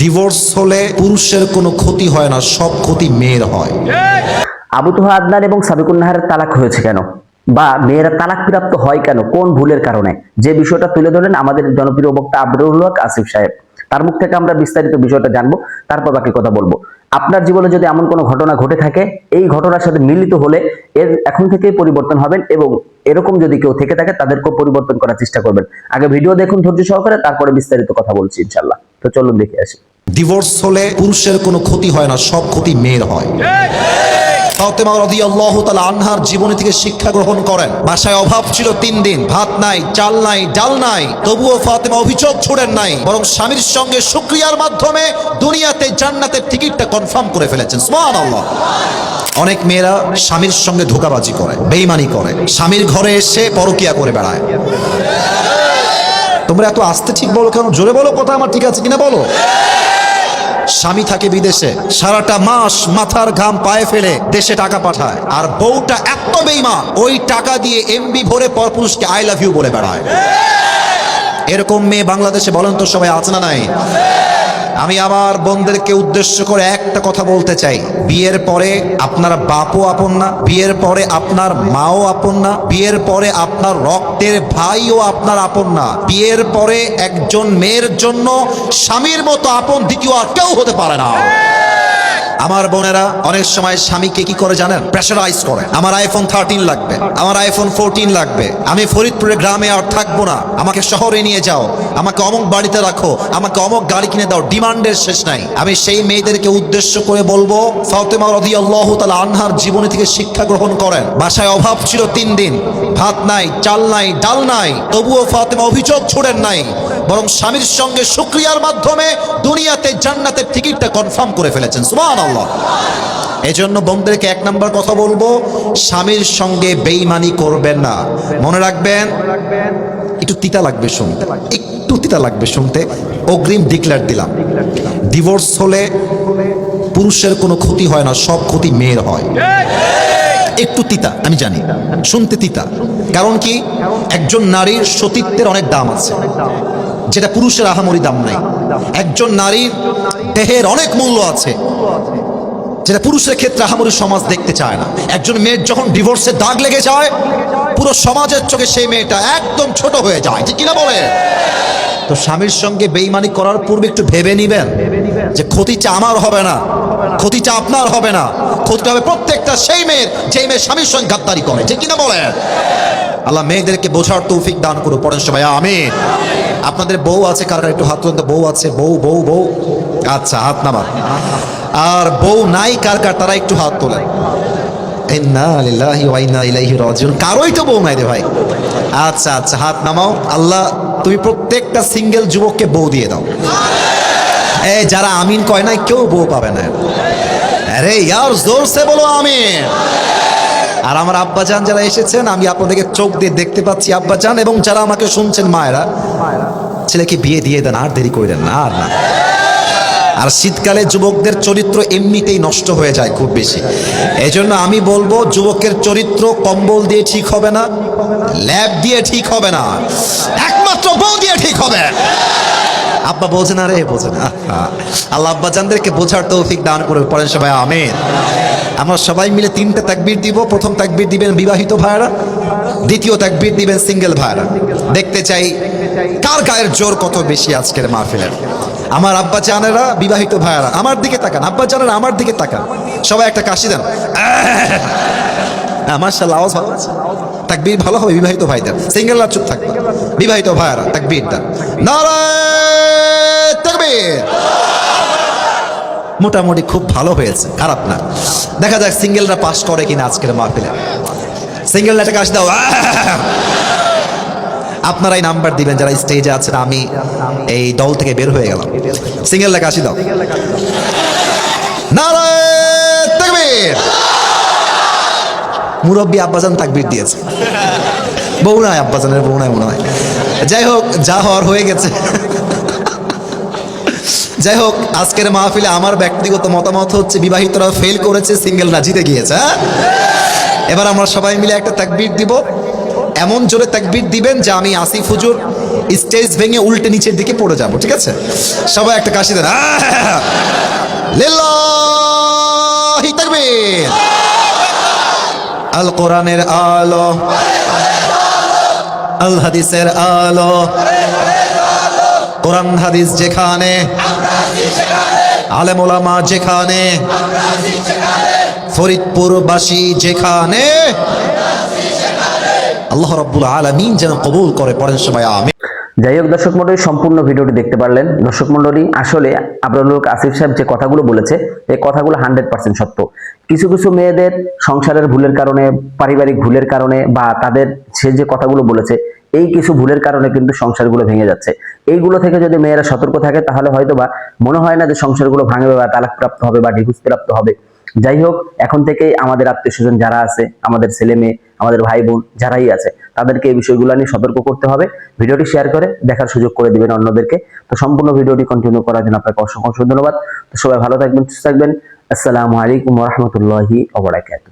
Divorce হলে পুরুষের কোনো ক্ষতি হয় না, সব ক্ষতি মেয়ের হয়। আবু তোহা আদনান এবং সাবিকুন নাহারের তালাক হয়েছে কেন? বা মেয়েরা তালাক প্রাপ্ত হয় কেন? কোন ভুলের কারণে? যে বিষয়টা তুলে ধরলেন আমাদের জনপ্রিয় বক্তা আব্দুল হক আসিফ সাহেব। তার মুখ থেকে আমরা বিস্তারিত বিষয়টা জানব, তারপর বাকি কথা বলব। আপনার জীবনে যদি এমন কোনো ঘটনা ঘটে থাকে, এই ঘটনার সাথে মিলিত হলে এর এখন থেকেই পরিবর্তন হবেন এবং এরকম যদি কেউ থেকে থাকে, তাদেরকেও পরিবর্তন করার চেষ্টা করবেন। আগে ভিডিও দেখুন ধৈর্য সহকারে, তারপরে বিস্তারিত কথা বলছি ইনশাল্লাহ তো চলুন দেখে আসি। ডিভোর্স হলে পুরুষের কোনো ক্ষতি হয় না, সব ক্ষতি মেয়ের হয়। ফাতেমা রাদিয়াল্লাহু তাআলা আনহার জীবনী থেকে শিক্ষা গ্রহণ করেন। বাসায় অভাব ছিল তিন দিন, ভাত নাই, চাল নাই, ডাল নাই, তবুও ফাতেমা অভিযোগ ছুড়েন নাই, বরং স্বামীর সঙ্গে শুকরিয়ার মাধ্যমে দুনিয়াতে জান্নাতের টিকিটটা কনফার্ম করে ফেলেছেন। সুবহানাল্লাহ। অনেক মেয়েরা স্বামীর সঙ্গে ধোকাবাজি করে, বেইমানি করে। স্বামীর ঘরে এসে পরকিয়া করে বেড়ায়। তোমরা এত আস্তে ঠিক বলো কেন? জোরে বলো, কথা আমার ঠিক আছে কিনা বলো? স্বামী থাকে বিদেশে, সারাটা মাস মাথার ঘাম পায়ে ফেলে দেশে টাকা পাঠায়। আর বউটা এত বেইমা ওই টাকা দিয়ে এমবি ভরে পরপুরুষকে আই লাভ ইউ বলে বেড়ায়। এরকম মেয়ে বাংলাদেশে বলেন তো সবাই আছে না নাই? আমি আমার বোনদেরকে উদ্দেশ্য করে একটা কথা বলতে চাই। বিয়ের পরে আপনার বাপও আপন না, বিয়ের পরে আপনার মাও আপন না, বিয়ের পরে আপনার রক্তের ভাইও আপনার আপন না। বিয়ের পরে একজন মেয়ের জন্য স্বামীর মতো আপন দ্বিতীয় আর কেউ হতে পারে না। আমার বোনেরা, অনেক সময় স্বামীকে কি করে জানেন? প্রেশারাইজ করে। আমার আইফোন থার্টিন লাগবে। আমার আইফোন ফোরটিন লাগবে। আমি ফরিদপুরের গ্রামে আর থাকব না। আমাকে শহরে নিয়ে যাও। আমাকে অমুক বাড়িতে রাখো। আমাকে অমুক গাড়ি কিনে দাও। ডিমান্ডের শেষ নাই। আমি সেই মেয়েদেরকে উদ্দেশ্য করে বলব, ফাতেমা রাদিয়াল্লাহু তালা আনহার জীবনী থেকে শিক্ষা গ্রহণ করেন। বাসায় অভাব ছিল তিন দিন। ভাত নাই, চাল নাই, ডাল নাই। তবুও ফাতেমা অভিযোগ ছুড়েন নাই। বরং স্বামীর সঙ্গে শুক্রিয়ার মাধ্যমে দুনিয়াতে জান্নাতের টিকিটটা কনফার্ম করে ফেলেছেন। সুমান আল্লাহ এই জন্য বোনদেরকে এক নম্বর কথা বলব, স্বামীর সঙ্গে বেইমানি করবেন না। মনে রাখবেন, একটু তিতা লাগবে শুনতে, একটু তিতা লাগবে শুনতে। অগ্রিম ডিক্লেয়ার দিলাম। ডিভোর্স হলে পুরুষের কোনো ক্ষতি হয় না, সব ক্ষতি মেয়ের হয়। একটু তিতা, আমি জানি, শুনতে তিতা। কারণ কি? একজন নারীর সতীত্বের অনেক দাম আছে। যেটা পুরুষের আহামরি দাম নাই। একজন নারীর দেহের অনেক মূল্য আছে, যেটা পুরুষের ক্ষেত্রে আহামরি সমাজ দেখতে চায় না। একজন মেয়ের যখন ডিভোর্সের দাগ লেগে যায়, পুরো সমাজের চোখে সেই মেয়েটা একদম ছোট হয়ে যায়। ঠিক কিনা বলে তো স্বামীর সঙ্গে বেইমানি করার পূর্বে একটু ভেবে নিবেন যে ক্ষতিটা আমার হবে না ক্ষতিটা আপনার হবে না, ক্ষতিটা হবে প্রত্যেকটা সেই মেয়ের, যেই মেয়ে স্বামীর সঙ্গে গাদ্দারি করে। ঠিক কিনা বলেন? আল্লাহ মেয়েদেরকে বোঝার তৌফিক দান করো পড়েন সবাই, আমিন। আপনাদের বউ আছে কার? কার একটু হাত তুলতে বউ আছে, বউ বউ বউ। আচ্ছা হাত নামা আর বউ নাই, কার কার? তারা একটু হাত তোলেন। কারোই তো বউ নাই রে ভাই। আচ্ছা আচ্ছা হাত নামাও। আল্লাহ, তুমি প্রত্যেকটা সিঙ্গেল যুবককে বউ দিয়ে দাও। এই যারা আমিন কয় না কেউ বউ পাবে না। আরে, ইয়ার জোর সে বলো আমিন। আর আমার আব্বাজান যারা এসেছেন, আমি আপনাদেরকে চোখ দিয়ে দেখতে পাচ্ছি আব্বাজান এবং যারা আমাকে শুনছেন মায়েরা। ছেলেকে বিয়ে দিয়ে দেন, আর দেরি করেন না, আর না। আর শীতকালে যুবকদের চরিত্র এমনিতেই নষ্ট হয়ে যায় খুব বেশি। এই জন্য আমি বলব, যুবকের চরিত্র কম্বল দিয়ে ঠিক হবে না, ল্যাব দিয়ে ঠিক হবে না, একমাত্র বউ দিয়ে ঠিক হবে। আব্বা বোঝে না রে বোঝে না আল্লাহ আব্বা জানদেরকে বোঝার তৌফিক দান করে পড়েন সবাই, আমেন। আমরা সবাই মিলে তিনটা তাকবির দিব। প্রথম তাকবির দিবেন বিবাহিত ভাইরা দ্বিতীয় তাকবির দিবেন সিঙ্গেল ভাইরা দেখতে চাই কার গায়ের জোর কত বেশি আজকের মাহফিলের আমার আব্বা জানেরা বিবাহিত ভাইয়ারা, আমার দিকে তাকান, আব্বা জানেরা আমার দিকে তাকান। সবাই একটা কাশি দেন। আমার সাল আওয়াজ ভালো আছে। তাকবীর ভালো হবে বিবাহিত ভাইদের। সিঙ্গেলরা চুপ থাকবে। বিবাহিত ভাইয়ারা, তাকবীর দেন। নারায় তাকবীর মোটামুটি খুব ভালো হয়েছে, খারাপ না। দেখা যাক সিঙ্গেলরা পাশ করে কিনা আজকের মাহফিলে। সিঙ্গেলরা একটা কাশি দাও। আপনারাই নাম্বার দিবেন, যারা স্টেজে আছেন, আমি এই দল থেকে বের হয়ে গেলাম। সিঙ্গেল লেখা আসি দাও। মুরব্বী আব্বাজান তাকবীর দিয়েছে। বউ নাই আব্বাজানের, বউ নাই মনে হয়। যাই হোক, যা হওয়ার হয়ে গেছে। যাই হোক, আজকের মাহফিলে আমার ব্যক্তিগত মতামত হচ্ছে বিবাহিতরা ফেল করেছে সিঙ্গেলরা জিতে গিয়েছে হ্যাঁ? এবার আমরা সবাই মিলে একটা তাকবীর দিব। এমন জোরে তাকবীর দিবেন যে আমি আসিফ হুজুর স্টেজ ভেঙে উল্টে নিচের দিকে পড়ে যাব, ঠিক আছে? সবাই একটা কাশি দেন! লিল্লাহি আল কোরআনের আলো। আল হাদিসের আলো। কোরআন হাদিস যেখানে, আলেমোলামা যেখানে, ফরিদপুরবাসী যেখানে, আল্লাহ রব্বুল আলমিন যেন কবুল করে, পড়েন সবাই আমি যাই হোক দর্শক মন্ডলী সম্পূর্ণ ভিডিওটি দেখতে পারলেন। দর্শক মন্ডলী আসলে আবরুল আসিফ সাহেব যে কথাগুলো বলেছে, এই কথাগুলো হান্ড্রেড পার্সেন্ট সত্য। কিছু কিছু মেয়েদের সংসারের ভুলের কারণে, পারিবারিক ভুলের কারণে বা তাদের সে যে কথাগুলো বলেছে এই কিছু ভুলের কারণে কিন্তু সংসারগুলো ভেঙে যাচ্ছে। এইগুলো থেকে যদি মেয়েরা সতর্ক থাকে, তাহলে হয়তো বা মনে হয় না যে সংসারগুলো ভাঙবে বা তালাক প্রাপ্ত হবে বা ডিভোর্স প্রাপ্ত হবে। যাই হোক, এখন থেকেই আমাদের আত্মীয় স্বজন যারা আছে, আমাদের ছেলে মেয়ে, আমাদের ভাই বোন যারাই আছে, তাদেরকে এই বিষয়গুলো নিয়ে সতর্ক করতে হবে। ভিডিওটি শেয়ার করে দেখার সুযোগ করে দিবেন অন্যদেরকে। তো সম্পূর্ণ ভিডিওটি কন্টিনিউ করার জন্য আপনাকে অসংখ্য ধন্যবাদ। তো সবাই ভালো থাকবেন, সুস্থ থাকবেন। আসসালামু আলাইকুম রহমতুল্লাহি ওবরাকাতুহ